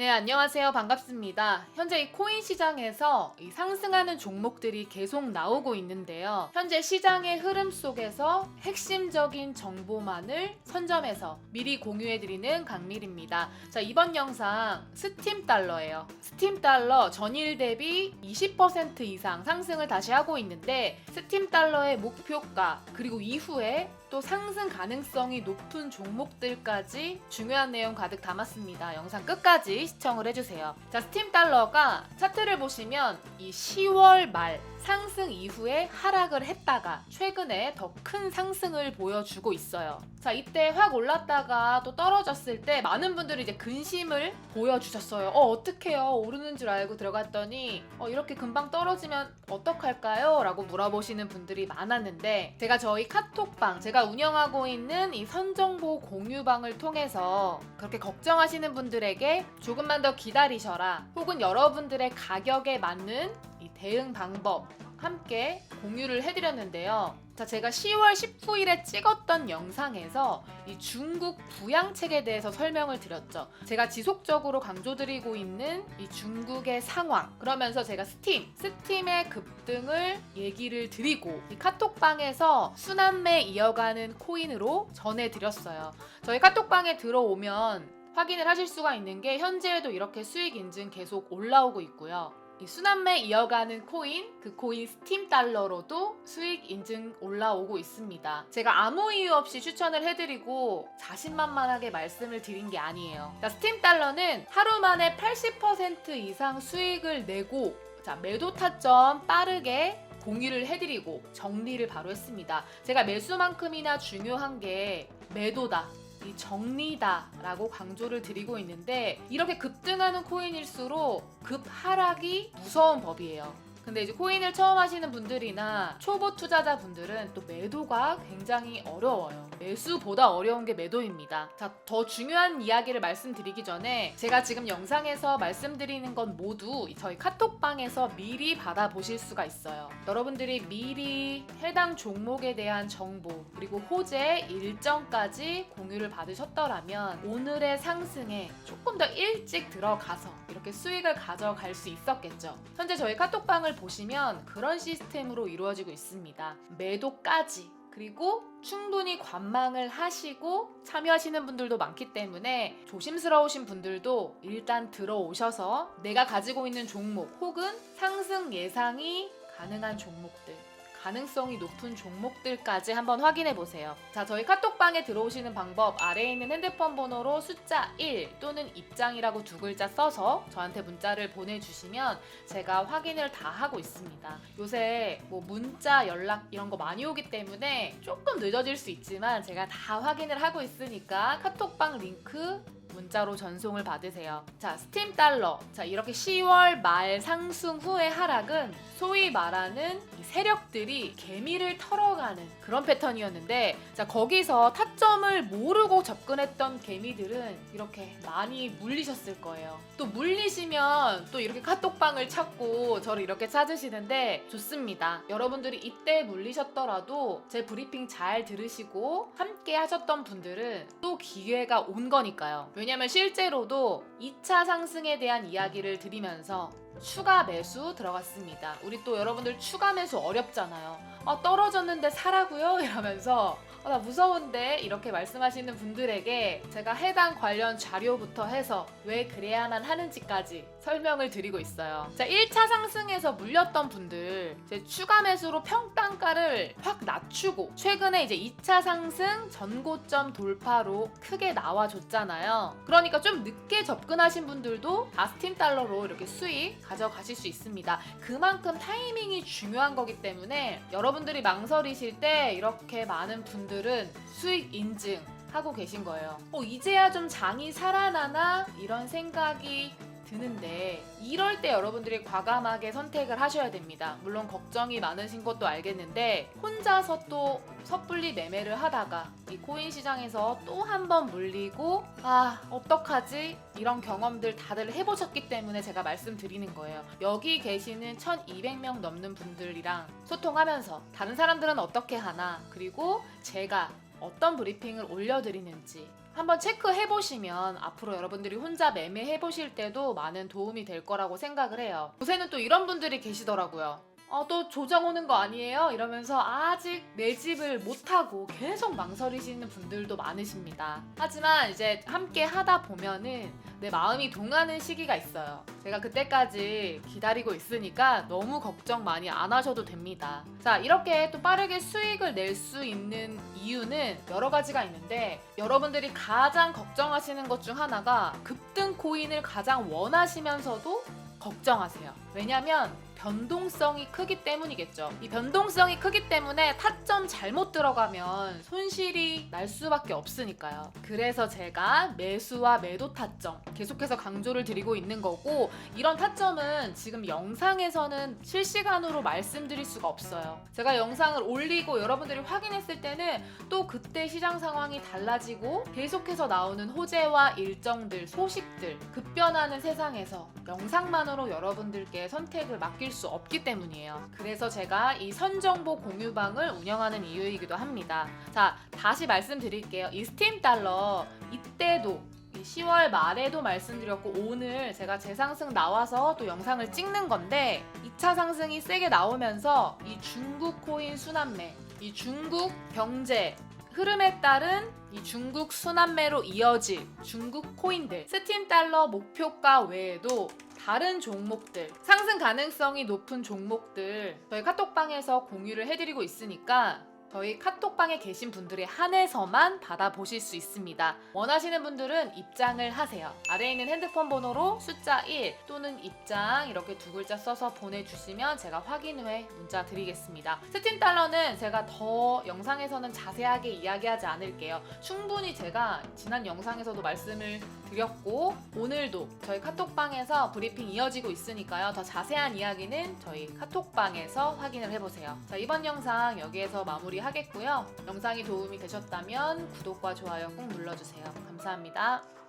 네, 안녕하세요. 반갑습니다. 현재 이 코인 시장에서 이 상승하는 종목들이 계속 나오고 있는데요. 현재 시장의 흐름 속에서 핵심적인 정보만을 선점해서 미리 공유해드리는 강밀입니다. 자, 이번 영상 스팀 달러예요. 스팀 달러 전일 대비 20% 이상 상승을 다시 하고 있는데 스팀 달러의 목표가 그리고 이후에 또 상승 가능성이 높은 종목들까지 중요한 내용 가득 담았습니다. 영상 끝까지 시청을 해주세요. 자, 스팀 달러가 차트를 보시면 이 10월 말 상승 이후에 하락을 했다가 최근에 더 큰 상승을 보여주고 있어요. 자, 이때 확 올랐다가 또 떨어졌을 때 많은 분들이 이제 근심을 보여주셨어요. 어, 어떡해요? 오르는 줄 알고 들어갔더니 어, 이렇게 금방 떨어지면 어떡할까요? 라고 물어보시는 분들이 많았는데 제가 저희 카톡방, 제가 운영하고 있는 이 선정보 공유방을 통해서 그렇게 걱정하시는 분들에게 조금만 더 기다리셔라. 혹은 여러분들의 가격에 맞는 이 대응 방법 함께 공유를 해드렸는데요. 자, 제가 10월 19일에 찍었던 영상에서 이 중국 부양책에 대해서 설명을 드렸죠. 제가 지속적으로 강조드리고 있는 이 중국의 상황. 그러면서 제가 스팀, 스팀의 급등을 얘기를 드리고 이 카톡방에서 순환매 이어가는 코인으로 전해드렸어요. 저희 카톡방에 들어오면 확인을 하실 수가 있는 게 현재에도 이렇게 수익 인증 계속 올라오고 있고요. 이 순환매 이어가는 코인, 그 코인 스팀 달러로도 수익 인증 올라오고 있습니다. 제가 아무 이유 없이 추천을 해드리고 자신만만하게 말씀을 드린 게 아니에요. 자, 스팀 달러는 하루 만에 80% 이상 수익을 내고 자, 매도 타점 빠르게 공유를 해드리고 정리를 바로 했습니다. 제가 매수만큼이나 중요한 게 매도다. 이 정리다라고 강조를 드리고 있는데 이렇게 급등하는 코인일수록 급 하락이 무서운 법이에요. 근데 이제 코인을 처음 하시는 분들이나 초보 투자자 분들은 또 매도가 굉장히 어려워요. 매수보다 어려운 게 매도입니다. 자, 더 중요한 이야기를 말씀드리기 전에 제가 지금 영상에서 말씀드리는 건 모두 저희 카톡방에서 미리 받아보실 수가 있어요. 여러분들이 미리 해당 종목에 대한 정보 그리고 호재 일정까지 공유를 받으셨더라면 오늘의 상승에 조금 더 일찍 들어가서 이렇게 수익을 가져갈 수 있었겠죠. 현재 저희 카톡방을 보시면 그런 시스템으로 이루어지고 있습니다. 매도까지 그리고 충분히 관망을 하시고 참여하시는 분들도 많기 때문에 조심스러우신 분들도 일단 들어오셔서 내가 가지고 있는 종목 혹은 상승 예상이 가능한 종목들 가능성이 높은 종목들까지 한번 확인해 보세요. 자, 저희 카톡방에 들어오시는 방법 아래에 있는 핸드폰 번호로 숫자 1 또는 입장이라고 두 글자 써서 저한테 문자를 보내주시면 제가 확인을 다 하고 있습니다. 요새 뭐 문자, 연락 이런 거 많이 오기 때문에 조금 늦어질 수 있지만 제가 다 확인을 하고 있으니까 카톡방 링크 문자로 전송을 받으세요. 자, 스팀 달러. 자, 이렇게 10월 말 상승 후의 하락은 소위 말하는 이 세력들이 개미를 털어가는 그런 패턴이었는데, 자, 거기서 타점을 모르고 접근했던 개미들은 이렇게 많이 물리셨을 거예요. 또 물리시면 또 이렇게 카톡방을 찾고 저를 이렇게 찾으시는데 좋습니다. 여러분들이 이때 물리셨더라도 제 브리핑 잘 들으시고 함께 하셨던 분들은 또 기회가 온 거니까요. 왜냐 면 실제로도 2차 상승에 대한 이야기를 드리면서 추가 매수 들어갔습니다. 우리 또 여러분들 추가 매수 어렵잖아요. 아, 떨어졌는데 사라고요? 이러면서 아, 나 무서운데 이렇게 말씀하시는 분들에게 제가 해당 관련 자료부터 해서 왜 그래야만 하는지까지 설명을 드리고 있어요. 자, 1차 상승에서 물렸던 분들 이제 추가 매수로 평단가를 확 낮추고 최근에 이제 2차 상승 전고점 돌파로 크게 나와줬잖아요. 그러니까 좀 늦게 접근하신 분들도 다스팀 달러로 이렇게 수익 가져가실 수 있습니다. 그만큼 타이밍이 중요한 거기 때문에 여러분들이 망설이실 때 이렇게 많은 분들은 수익 인증 하고 계신 거예요. 어, 이제야 좀 장이 살아나나? 이런 생각이 드는데 이럴 때 여러분들이 과감하게 선택을 하셔야 됩니다. 물론 걱정이 많으신 것도 알겠는데 혼자서 또 섣불리 매매를 하다가 이 코인 시장에서 또 한 번 물리고 아 어떡하지 이런 경험들 다들 해보셨기 때문에 제가 말씀드리는 거예요. 여기 계시는 1200명 넘는 분들이랑 소통하면서 다른 사람들은 어떻게 하나 그리고 제가 어떤 브리핑을 올려드리는지 한번 체크해 보시면 앞으로 여러분들이 혼자 매매해 보실 때도 많은 도움이 될 거라고 생각을 해요. 요새는 또 이런 분들이 계시더라고요. 어, 또 조정 오는 거 아니에요? 이러면서 아직 내 집을 못하고 계속 망설이시는 분들도 많으십니다. 하지만 이제 함께 하다 보면은 내 마음이 동하는 시기가 있어요. 제가 그때까지 기다리고 있으니까 너무 걱정 많이 안 하셔도 됩니다. 자, 이렇게 또 빠르게 수익을 낼 수 있는 이유는 여러 가지가 있는데 여러분들이 가장 걱정하시는 것 중 하나가 급등 코인을 가장 원하시면서도 걱정하세요. 왜냐면 변동성이 크기 때문이겠죠. 이 변동성이 크기 때문에 타점 잘못 들어가면 손실이 날 수밖에 없으니까요. 그래서 제가 매수와 매도 타점 계속해서 강조를 드리고 있는 거고 이런 타점은 지금 영상에서는 실시간으로 말씀드릴 수가 없어요. 제가 영상을 올리고 여러분들이 확인했을 때는 또 그때 시장 상황이 달라지고 계속해서 나오는 호재와 일정들, 소식들 급변하는 세상에서 영상만으로 여러분들께 선택을 맡길 수 없기 때문이에요. 그래서 제가 이 선정보 공유방을 운영하는 이유이기도 합니다. 자, 다시 말씀드릴게요. 이 스팀 달러 이때도 이 10월 말에도 말씀드렸고 오늘 제가 재상승 나와서 또 영상을 찍는 건데 2차 상승이 세게 나오면서 이 중국 코인 순환매, 이 중국 경제 흐름에 따른 이 중국 순환매로 이어질 중국 코인들 스팀 달러 목표가 외에도 다른 종목들 상승 가능성이 높은 종목들 저희 카톡방에서 공유를 해드리고 있으니까 저희 카톡방에 계신 분들에 한해서만 받아보실 수 있습니다. 원하시는 분들은 입장을 하세요. 아래에 있는 핸드폰 번호로 숫자 1 또는 입장 이렇게 두 글자 써서 보내주시면 제가 확인 후에 문자 드리겠습니다. 스팀 달러는 제가 더 영상에서는 자세하게 이야기하지 않을게요. 충분히 제가 지난 영상에서도 말씀을 드렸고 오늘도 저희 카톡방에서 브리핑 이어지고 있으니까요. 더 자세한 이야기는 저희 카톡방에서 확인을 해보세요. 자 이번 영상 여기에서 마무리하겠고요. 영상이 도움이 되셨다면 구독과 좋아요 꼭 눌러주세요. 감사합니다.